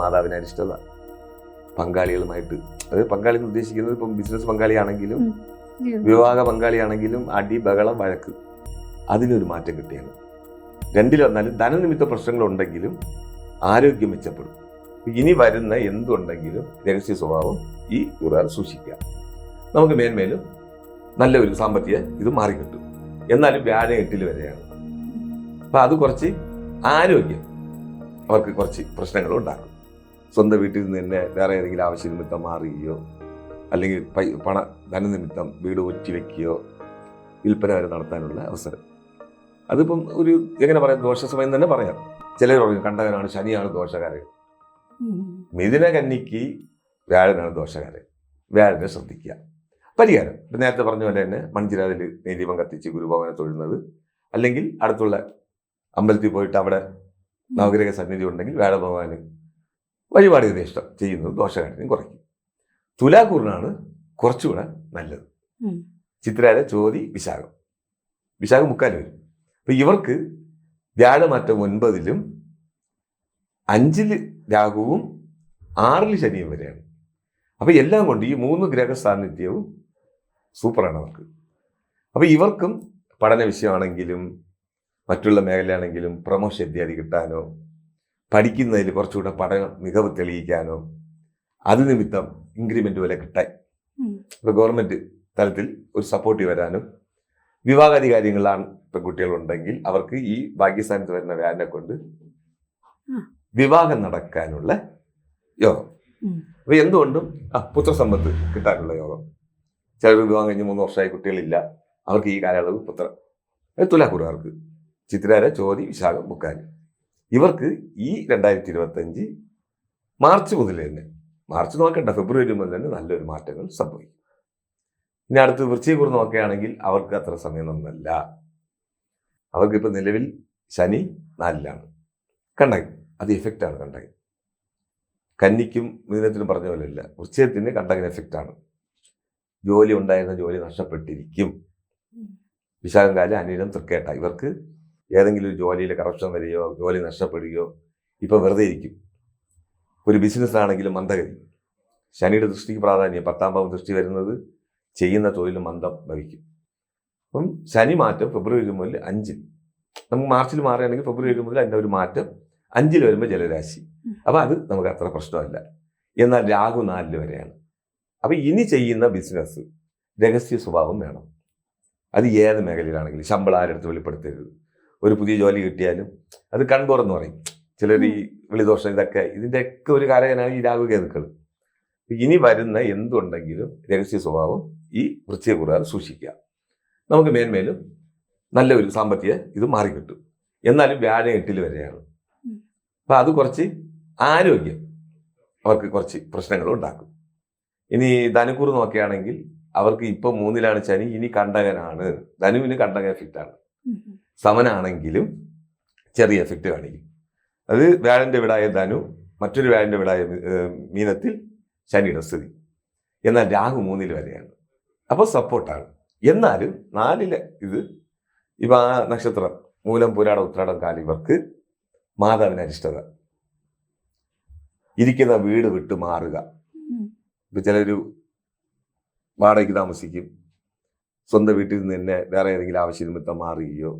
മാതാവിന് അരിഷ്ടത. പങ്കാളികളുമായിട്ട്. അത് പങ്കാളി എന്ന് ഉദ്ദേശിക്കുന്നത് ഇപ്പം ബിസിനസ് പങ്കാളിയാണെങ്കിലും. വിവാഹ പങ്കാളിയാണെങ്കിലും അടി ബഹളം വഴക്ക്. അതിനൊരു മാറ്റം കിട്ടിയാണ്. രണ്ടിൽ വന്നാലും ധനനിമിത്ത പ്രശ്നങ്ങളുണ്ടെങ്കിലും ആരോഗ്യം മെച്ചപ്പെടും. ഇനി വരുന്ന എന്തുണ്ടെങ്കിലും രഹസ്യ സ്വഭാവം ഈ കൂടാതെ സൂക്ഷിക്കുക. നമുക്ക് മേന്മേലും നല്ല ഒരു സാമ്പത്തിക ഇത് മാറിക്കിട്ടും എന്നാലും വ്യാഴം എട്ടിൽ വരെയാണ്. അപ്പം അത് കുറച്ച് ആരോഗ്യം. അവർക്ക് കുറച്ച് പ്രശ്നങ്ങൾ ഉണ്ടാക്കും സ്വന്തം വീട്ടിൽ നിന്ന് തന്നെ വേറെ ഏതെങ്കിലും ആവശ്യ നിമിത്തം മാറുകയോ അല്ലെങ്കിൽ പൈ പണ ധനനിമിത്തം വീട് ഒറ്റി വയ്ക്കുകയോ വിൽപ്പന വരെ നടത്താനുള്ള അവസരം. അതിപ്പം ഒരു എങ്ങനെ പറയാം ദോഷസമയം തന്നെ പറയാം. ചിലർ പറയും കണ്ടകനാണ് ശനിയാണ് ദോഷകാരൻ. മിഥുന കന്നിക്ക് വ്യാഴനാണ് ദോഷകാരൻ. വ്യാഴനെ ശ്രദ്ധിക്കുക. പരിഹാരം. ഇപ്പം നേരത്തെ പറഞ്ഞ പോലെ തന്നെ മൺചിരാതിൽ നീതിപം കത്തിച്ച് ഗുരുഭവനെ തൊഴുന്നത് അല്ലെങ്കിൽ അടുത്തുള്ള അമ്പലത്തിൽ പോയിട്ട് അവിടെ നവഗ്രഹ സന്നിധി ഉണ്ടെങ്കിൽ വ്യാഴഭഗവാന് വഴിപാട് ഇഷ്ടം. ചെയ്യുന്നത് ദോഷകാരനും കുറയ്ക്കും. തുലാക്കൂറിനാണ് കുറച്ചുകൂടെ നല്ലത്. ചിത്രാല ചോതി വിശാഖം. വിശാഖം മുക്കാൽ വരും. അപ്പം ഇവർക്ക് വ്യാഴമാറ്റം ഒൻപതിലും അഞ്ചിൽ രാഹുവും ആറിൽ ശനിയും വരെയാണ്. അപ്പം എല്ലാം കൊണ്ട് ഈ മൂന്ന് ഗ്രഹ സാന്നിധ്യവും സൂപ്പറാണ് അവർക്ക്. അപ്പം ഇവർക്കും പഠന വിഷയമാണെങ്കിലും മറ്റുള്ള മേഖലയാണെങ്കിലും പ്രമോഷൻ ഇത്യാദി കിട്ടാനോ പഠിക്കുന്നതിൽ കുറച്ചുകൂടെ പഠന മികവ് തെളിയിക്കാനോ അത് നിമിത്തം ഇൻക്രിമെന്റ് വില കിട്ടാൻ. ഇപ്പോൾ ഇപ്പൊ ഗവൺമെന്റ് തലത്തിൽ ഒരു സപ്പോർട്ട് വരാനും വിവാഹാധികാരികളാണ് പെൺകുട്ടികളുണ്ടെങ്കിൽ അവർക്ക് ഈ ഭാഗ്യസ്ഥാനത്ത് വരുന്ന വ്യാനെ കൊണ്ട് വിവാഹം നടക്കാനുള്ള യോഗം. ഉം. അപ്പൊ എന്തുകൊണ്ടും ആ പുത്രസമ്പത്ത് കിട്ടാനുള്ള യോഗം. ചിലർ വിവാഹം കഴിഞ്ഞ് മൂന്ന് വർഷമായി കുട്ടികളില്ല. അവർക്ക് ഈ കാലയളവ് പുത്ര. തുലാക്കുറവർക്ക് തുലാക്കൂറുകാർക്ക് ചിത്രാര ചോതി വിശാഖം മുക്കാലി ഇവർക്ക് ഈ രണ്ടായിരത്തി ഇരുപത്തഞ്ച് മാർച്ച് മുതൽ തന്നെ മാർച്ച് നോക്കണ്ട ഫെബ്രുവരി മുതൽ തന്നെ നല്ലൊരു മാറ്റങ്ങൾ സംഭവിക്കും. ഇനി അടുത്ത് വൃശ്ചികക്കുറി നോക്കുകയാണെങ്കിൽ അവർക്ക് അത്ര സമയമൊന്നുമല്ല. അവർക്കിപ്പോൾ നിലവിൽ ശനി നാലിലാണ്. കണ്ടകൻ അത് എഫക്റ്റാണ് കണ്ടകൻ കന്നിക്കും മീനത്തിനും പറഞ്ഞ പോലെയല്ല വൃശ്ചികത്തിന് കണ്ടകൻ എഫക്റ്റാണ് ജോലി ഉണ്ടായിരുന്ന ജോലി നഷ്ടപ്പെട്ടിരിക്കും. വിശാഖം കാലം അനിരം തൃക്കേട്ട ഇവർക്ക് ഏതെങ്കിലും ഒരു ജോലിയിൽ കറപ്ഷൻ വരികയോ ജോലി നഷ്ടപ്പെടുകയോ ഇപ്പോൾ വെറുതെ ഇരിക്കും. ഒരു ബിസിനസ് ആണെങ്കിലും മന്ദഗതി. ശനിയുടെ ദൃഷ്ടിക്ക് പ്രാധാന്യം പത്താം ഭാവം ദൃഷ്ടി വരുന്നത് ചെയ്യുന്ന തൊഴിൽ മന്ദം ഭവിക്കും. അപ്പം ശനി മാറ്റം ഫെബ്രുവരി മുതൽ അഞ്ചിൽ. നമുക്ക് മാർച്ചിൽ മാറുകയാണെങ്കിൽ ഫെബ്രുവരി മുതൽ അതിന്റെ ഒരു മാറ്റം അഞ്ചിൽ വരുമ്പോൾ ജലരാശി. അപ്പോൾ അത് നമുക്ക് അത്ര പ്രശ്നമല്ല. എന്നാൽ രാഹു നാലിൽ വരെയാണ്. അപ്പോൾ ഇനി ചെയ്യുന്ന ബിസിനസ് രഹസ്യ സ്വഭാവം വേണം. അത് ഏത് മേഖലയിലാണെങ്കിലും ശമ്പളം ആരെടുത്ത് വെളിപ്പെടുത്തരുത്. ഒരു പുതിയ ജോലി കിട്ടിയാലും അത് കൺപോറെന്ന് പറയും. ചിലർ ഈ വിളിദോഷം ഇതൊക്കെ ഇതിന്റെയൊക്കെ ഒരു കാരകനാണ് ഈ രാഹു കേതുക്കൾ ഇനി വരുന്ന എന്തുണ്ടെങ്കിലും രഹസ്യ സ്വഭാവം ഈ വൃത്തിയെ കൂടാതെ സൂക്ഷിക്കുക. നമുക്ക് മേന്മേലും നല്ല ഒരു സാമ്പത്തിക ഇത് മാറിക്കിട്ടും. എന്നാലും വ്യാഴം എട്ടിൽ വരെയാണ്. അപ്പം അത് കുറച്ച് ആരോഗ്യം അവർക്ക് കുറച്ച് പ്രശ്നങ്ങൾ ഉണ്ടാക്കും. ഇനി ധനുക്കൂർ നോക്കുകയാണെങ്കിൽ അവർക്ക് ഇപ്പം മൂന്നിലാണ് ശനി ഇനി കണ്ടകനാണ്. ധനുവിന് കണ്ടകൻ ഫിറ്റാണ്. സമനാണെങ്കിലും ചെറിയ എഫക്റ്റ് കാണിക്കും. അത് വ്യാഴന്റെ വിടായ ധനു മറ്റൊരു വ്യാഴന്റെ വിടായ മീനത്തിൽ ശനിയുടെ സ്ഥിതി. എന്നാൽ രാഹു മൂന്നിൽ വരെയാണ്. അപ്പോൾ സപ്പോർട്ടാണ് എന്നാലും നാലിലെ ഇത് ഇപ്പം ആ നക്ഷത്രം മൂലം പുരാട ഉത്രാടം കാലിവർക്ക് മാതാവിന് അരിഷ്ടത. ഇരിക്കുന്ന വീട് വിട്ട് മാറുക. ഇപ്പം ചിലർ ചിലര് വാടകയ്ക്ക് താമസിക്കും. സ്വന്തം വീട്ടിൽ നിന്ന് തന്നെ വേറെ ഏതെങ്കിലും ആവശ്യ നിമിത്തം മാറുകയോ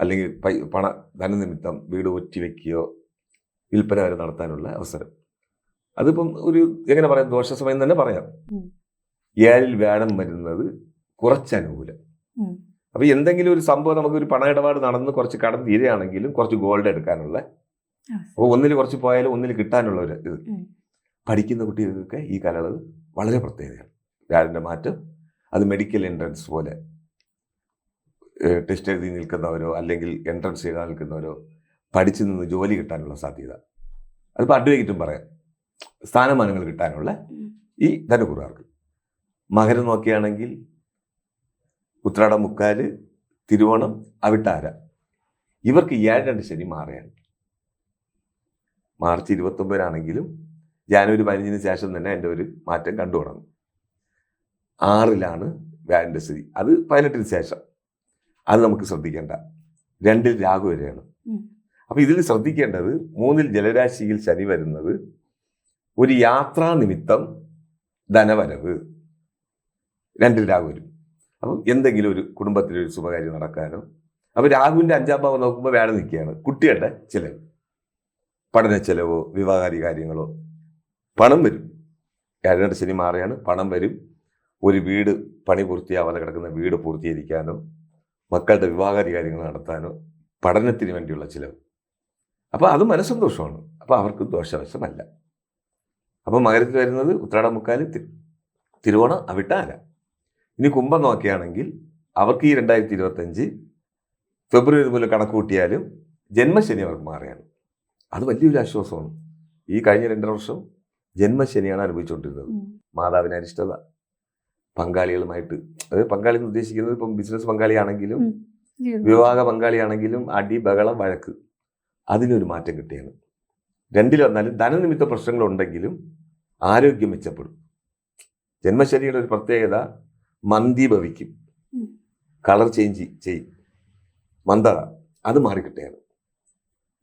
അല്ലെങ്കിൽ പൈ പണ ധനനിമിത്തം വീട് ഒറ്റി വയ്ക്കുകയോ വിൽപ്പന വരെ നടത്താനുള്ള അവസരം. അതിപ്പം ഒരു എങ്ങനെ പറയാം ദോഷസമയം തന്നെ പറയാം. ഏഴിൽ വ്യാഴം വരുന്നത് കുറച്ച് അനുകൂലം. അപ്പൊ എന്തെങ്കിലും ഒരു സംഭവം നമുക്ക് ഒരു പണ ഇടപാട് നടന്ന് കുറച്ച് കടം തീരുകയാണെങ്കിലും കുറച്ച് ഗോൾഡ് എടുക്കാനുള്ള. അപ്പോൾ ഒന്നിൽ കുറച്ച് പോയാലും ഒന്നിൽ കിട്ടാനുള്ള ഒരു ഇത്. പഠിക്കുന്ന കുട്ടികൾക്കൊക്കെ ഈ കാലയളവ് വളരെ പ്രത്യേകതയാണ്. വ്യാഴന്റെ മാറ്റം അത് മെഡിക്കൽ എൻട്രൻസ് പോലെ ടെസ്റ്റ് എഴുതി നിൽക്കുന്നവരോ അല്ലെങ്കിൽ എൻട്രൻസ് എഴുതാൻ നിൽക്കുന്നവരോ പഠിച്ച് നിന്ന് ജോലി കിട്ടാനുള്ള സാധ്യത. അതിപ്പോൾ അഡ്വക്കേറ്റും പറയാം. സ്ഥാനമാനങ്ങൾ കിട്ടാനുള്ള ഈ ധനുക്കുറാർക്ക് മകരം നോക്കിയാണെങ്കിൽ ഉത്രാട മുക്കാൽ തിരുവോണം അവിട്ടാര. ഇവർക്ക് ഏഴ് രണ്ട് ശനി മാറുകയാണ് മാർച്ച് ഇരുപത്തൊമ്പതിനാണെങ്കിലും ജാനുവരി പതിനഞ്ചിന് ശേഷം തന്നെ എന്റെ ഒരു മാറ്റം കണ്ടു തുടങ്ങും ആറിലാണ് വ്യാഴന്റെ സ്ഥിതി. അത് പതിനെട്ടിന് ശേഷം. അത് നമുക്ക് ശ്രദ്ധിക്കേണ്ട. രണ്ടിൽ രാഹു വരെയാണ്. അപ്പോൾ അപ്പൊ ഇതിൽ ശ്രദ്ധിക്കേണ്ടത് മൂന്നിൽ ജലരാശിയിൽ ശനി വരുന്നത് ഒരു യാത്രാ നിമിത്തം ധനവരവ്. രണ്ടിൽ രാഹു വരും. അപ്പം എന്തെങ്കിലും ഒരു കുടുംബത്തിൽ ഒരു ശുഭകാര്യം നടക്കാനോ. അപ്പോൾ രാഹുവിന്റെ അഞ്ചാം ഭാവം നോക്കുമ്പോൾ വേറെ നിൽക്കുകയാണ്. കുട്ടികളുടെ ചിലവ്. പഠന ചിലവോ വിവാഹാദി കാര്യങ്ങളോ. പണം വരും. ഏഴര ശനി മാറിയാണ് പണം വരും. ഒരു വീട് പണി പൂർത്തിയാവാതെ കിടക്കുന്ന വീട് പൂർത്തീകരിക്കാനോ. മക്കളുടെ വിവാഹാദി കാര്യങ്ങൾ നടത്താനോ പഠനത്തിന് വേണ്ടിയുള്ള ചിലവ്. അപ്പോൾ അത് മനസ്സന്തോഷമാണ്. അപ്പോൾ അവർക്ക് ദോഷവശമല്ല. അപ്പോൾ മകരത്തിൽ വരുന്നത് ഉത്രാടം മുക്കാൽ തി- തിരുവോണം അവിട്ടാല ഇനി കുംഭം നോക്കുകയാണെങ്കിൽ അവർക്ക് ഈ രണ്ടായിരത്തി ഇരുപത്തഞ്ച് ഫെബ്രുവരി മുതൽ കണക്ക് കൂട്ടിയാലും ജന്മശനി അവർക്ക് മാറിയാണ്. അത് വലിയൊരു ആശ്വാസമാണ്. ഈ കഴിഞ്ഞ രണ്ടര വർഷം ജന്മശനിയാണ് അനുഭവിച്ചുകൊണ്ടിരുന്നത്. മാതാവിന് അരിഷ്ടത. പങ്കാളികളുമായിട്ട്. അതായത് പങ്കാളി എന്ന് ഉദ്ദേശിക്കുന്നത് ഇപ്പം ബിസിനസ് പങ്കാളിയാണെങ്കിലും. വിവാഹ പങ്കാളിയാണെങ്കിലും അടി ബഹളം വഴക്ക്. അതിനൊരു മാറ്റം കിട്ടിയാണ്. രണ്ടിൽ വന്നാലും ധനനിമിത്ത പ്രശ്നങ്ങളുണ്ടെങ്കിലും ആരോഗ്യം മെച്ചപ്പെടും. ജന്മശരീരം ഒരു പ്രത്യേകത മന്തി ഭവിക്കും. കളർ ചേഞ്ച് ചെയ്യും. മന്ദത അത് മാറിക്കിട്ടുകയാണ്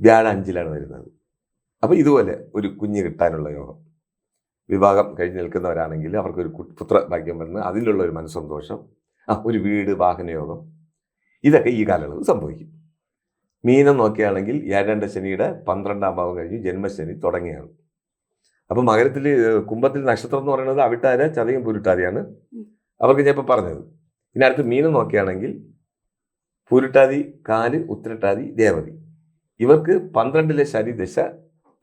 വ്യാഴ അഞ്ചിലാണ് വരുന്നത്. അപ്പോൾ ഇതുപോലെ ഒരു കുഞ്ഞ് കിട്ടാനുള്ള യോഗം. വിവാഹം കഴിഞ്ഞ് നിൽക്കുന്നവരാണെങ്കിൽ അവർക്കൊരു പുത്ര ഭാഗ്യം വരുന്നത് അതിലുള്ള ഒരു മനസ്സന്തോഷം ഒരു വീട് വാഹനയോഗം ഇതൊക്കെ ഈ കാലയളവ് സംഭവിക്കും. മീനം നോക്കുകയാണെങ്കിൽ ഏഴാണ്ട ശനിയുടെ പന്ത്രണ്ടാം ഭാവം കഴിഞ്ഞ് ജന്മശനി തുടങ്ങിയാണ്. അപ്പം മകരത്തിൽ കുംഭത്തിൽ നക്ഷത്രം എന്ന് പറയുന്നത് അവിട്ടാര ചതയും പുരുട്ടാതിയാണ്. അവർക്ക് ഞാൻ ഇപ്പോൾ പറഞ്ഞത്. ഇനി അടുത്ത് മീനം നോക്കുകയാണെങ്കിൽ പൂരുട്ടാതി കാൽ ഉത്തരട്ടാതി ദേവതി. ഇവർക്ക് പന്ത്രണ്ടിലെ ശനി ദശ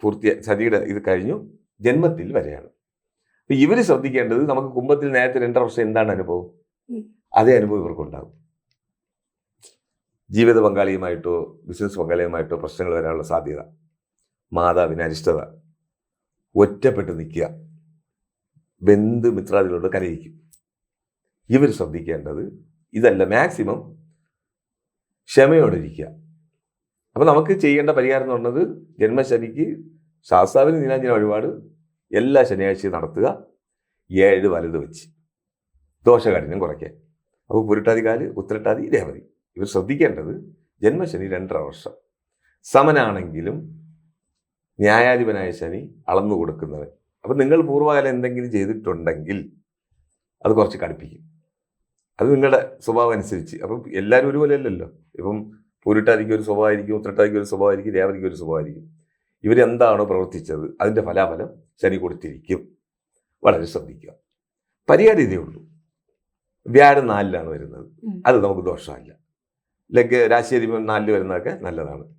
പൂർത്തിയ ശനിയുടെ ഇത് കഴിഞ്ഞു ജന്മത്തിൽ വരെയാണ്. അപ്പം ഇവർ ശ്രദ്ധിക്കേണ്ടത് നമുക്ക് കുംഭത്തിൽ നേരത്തെ രണ്ടര വർഷം എന്താണ് അനുഭവം? അതേ അനുഭവം ഇവർക്കുണ്ടാകും. ജീവിത പങ്കാളിയുമായിട്ടോ ബിസിനസ് പങ്കാളിയുമായിട്ടോ പ്രശ്നങ്ങൾ വരാനുള്ള സാധ്യത. മാതാവിന് അരിഷ്ടത. ഒറ്റപ്പെട്ട് നിൽക്കുക. ബന്ധു മിത്രാദികളോട് കലയിക്കും ഇവർ ശ്രദ്ധിക്കേണ്ടത് ഇതല്ല. മാക്സിമം ക്ഷമയോടെ ഇരിക്കുക അപ്പം നമുക്ക് ചെയ്യേണ്ട പരിഹാരം എന്ന് പറയുന്നത് ജന്മശനിക്ക് ശാസ്താവിന് നീനാഞ്ജന വഴിപാട് എല്ലാ ശനിയാഴ്ചയും നടത്തുക. ഏഴ് വലത് വെച്ച്. ദോഷകാഠിന്യം കുറയ്ക്കാൻ അപ്പോൾ പുരുട്ടാതികാൽ ഉത്തരട്ടാതി രേവതി. ഇവർ ശ്രദ്ധിക്കേണ്ടത് ജന്മശനി രണ്ടര വർഷം. സമനാണെങ്കിലും ന്യായാധിപനായ ശനി അളന്നു കൊടുക്കുന്നവൻ. അപ്പം നിങ്ങൾ പൂർവകാലം എന്തെങ്കിലും ചെയ്തിട്ടുണ്ടെങ്കിൽ അത് കുറച്ച് കടുപ്പിക്കും. അത് നിങ്ങളുടെ സ്വഭാവം അനുസരിച്ച്. അപ്പം എല്ലാവരും ഒരുപോലെ അല്ലല്ലോ. ഇപ്പം പൂരിട്ടാതിക്ക് ഒരു സ്വഭാവമായിരിക്കും ഉത്തരട്ടാതിക്ക് ഒരു സ്വഭാവമായിരിക്കും രേവതിക്ക് ഒരു സ്വഭാവമായിരിക്കും. ഇവരെന്താണോ പ്രവർത്തിച്ചത്? അതിന്റെ ഫലാഫലം ശനി കൊടുത്തിരിക്കും. വളരെ ശ്രദ്ധിക്കുക. പരിഹാരം ഇതേ ഉള്ളൂ. വ്യാഴം നാലിലാണ് വരുന്നത്. അത് നമുക്ക് ദോഷമല്ല. ലഗ് രാശിയധിപൻ നാലിൽ വരുന്നതൊക്കെ നല്ലതാണ്.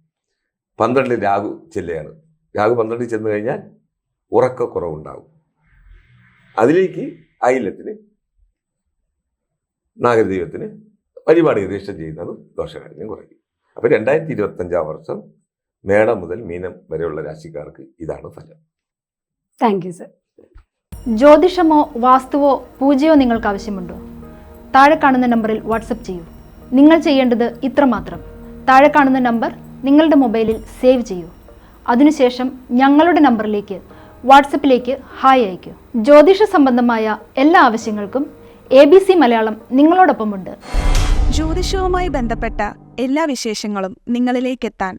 പന്ത്രണ്ടിൽ രാഹു ചെല്ലുകയാണ്. രാഹു പന്ത്രണ്ടിൽ ചെന്ന് കഴിഞ്ഞാൽ ഉറക്കക്കുറവുണ്ടാകും. അതിലേക്ക് അയിലത്തിന് നാഗരദൈവത്തിന് വഴിപാട് പ്രതീക്ഷം ചെയ്യുന്നതും ദോഷകാര്യം കുറയ്ക്കും. അപ്പോൾ രണ്ടായിരത്തി ഇരുപത്തഞ്ചാം വർഷം മേടം മുതൽ മീനം വരെയുള്ള രാശിക്കാർക്ക് ഇതാണ് ഫലം. താങ്ക് യു സർ ജ്യോതിഷമോ വാസ്തുവോ പൂജയോ നിങ്ങൾക്ക് ആവശ്യമുണ്ടോ? താഴെ കാണുന്ന നമ്പറിൽ വാട്സപ്പ് ചെയ്യൂ. നിങ്ങൾ ചെയ്യേണ്ടത് ഇത്രമാത്രം. താഴെ കാണുന്ന നമ്പർ നിങ്ങളുടെ മൊബൈലിൽ സേവ് ചെയ്യൂ. അതിനുശേഷം ഞങ്ങളുടെ നമ്പറിലേക്ക് വാട്സപ്പിലേക്ക് ഹായ് അയയ്ക്കൂ. ജ്യോതിഷ സംബന്ധമായ എല്ലാ ആവശ്യങ്ങൾക്കും എ ബി സി മലയാളം നിങ്ങളോടൊപ്പമുണ്ട്. ജ്യോതിഷവുമായി ബന്ധപ്പെട്ട എല്ലാ വിശേഷങ്ങളും നിങ്ങളിലേക്കെത്താൻ